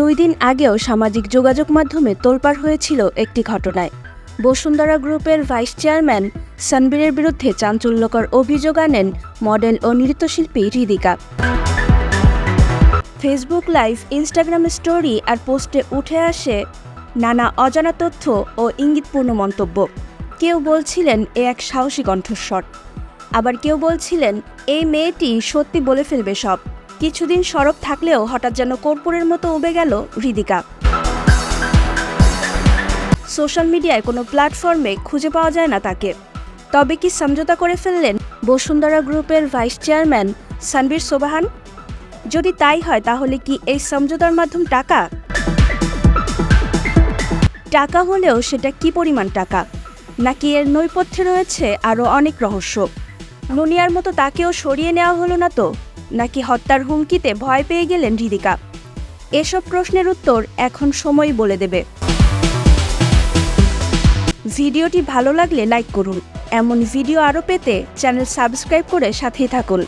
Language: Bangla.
দুই দিন আগেও সামাজিক যোগাযোগ মাধ্যমে তোলপাড় হয়েছিল একটি ঘটনায়। বসুন্ধরা গ্রুপের ভাইস চেয়ারম্যান সানবীরের বিরুদ্ধে চাঞ্চল্যকর অভিযোগ আনেন মডেল ও নৃত্যশিল্পী Hridika. Facebook live, Instagram story আর পোস্টে উঠে আসে নানা অজানা তথ্য ও ইঙ্গিতপূর্ণ মন্তব্য। কেউ বলছিলেন, এ এক সাহসী কণ্ঠস্বর। আবার কেউ বলছিলেন, এই মেয়েটি সত্যি বলে ফেলবে সব। কিছুদিন সরব থাকলেও হঠাৎ যেন কর্পূরের মতো উবে গেল হৃদিকা। সোশ্যাল মিডিয়ায় কোনো প্ল্যাটফর্মে খুঁজে পাওয়া যায় না তাকে। তবে কি সমঝোতা করে ফেললেন বসুন্ধরা গ্রুপের ভাইস চেয়ারম্যান সানবীর সোবাহান? যদি তাই হয়, তাহলে কি এই সমঝোতার মাধ্যম টাকা? টাকা হলেও সেটা কি পরিমাণ টাকা? নাকি এর নৈপথ্যে রয়েছে আরও অনেক রহস্য? নুনিয়ার মতো তাকেও সরিয়ে নেওয়া হলো না তো? নাকি হত্যার হুমকিতে ভয় পেয়ে গেলেন হৃদিকা এসব প্রশ্নের উত্তর এখন সময় বলে দেবে। ভিডিওটি ভালো লাগলে লাইক করুন। এমন ভিডিও আরও পেতে চ্যানেল সাবস্ক্রাইব করে সাথেই থাকুন।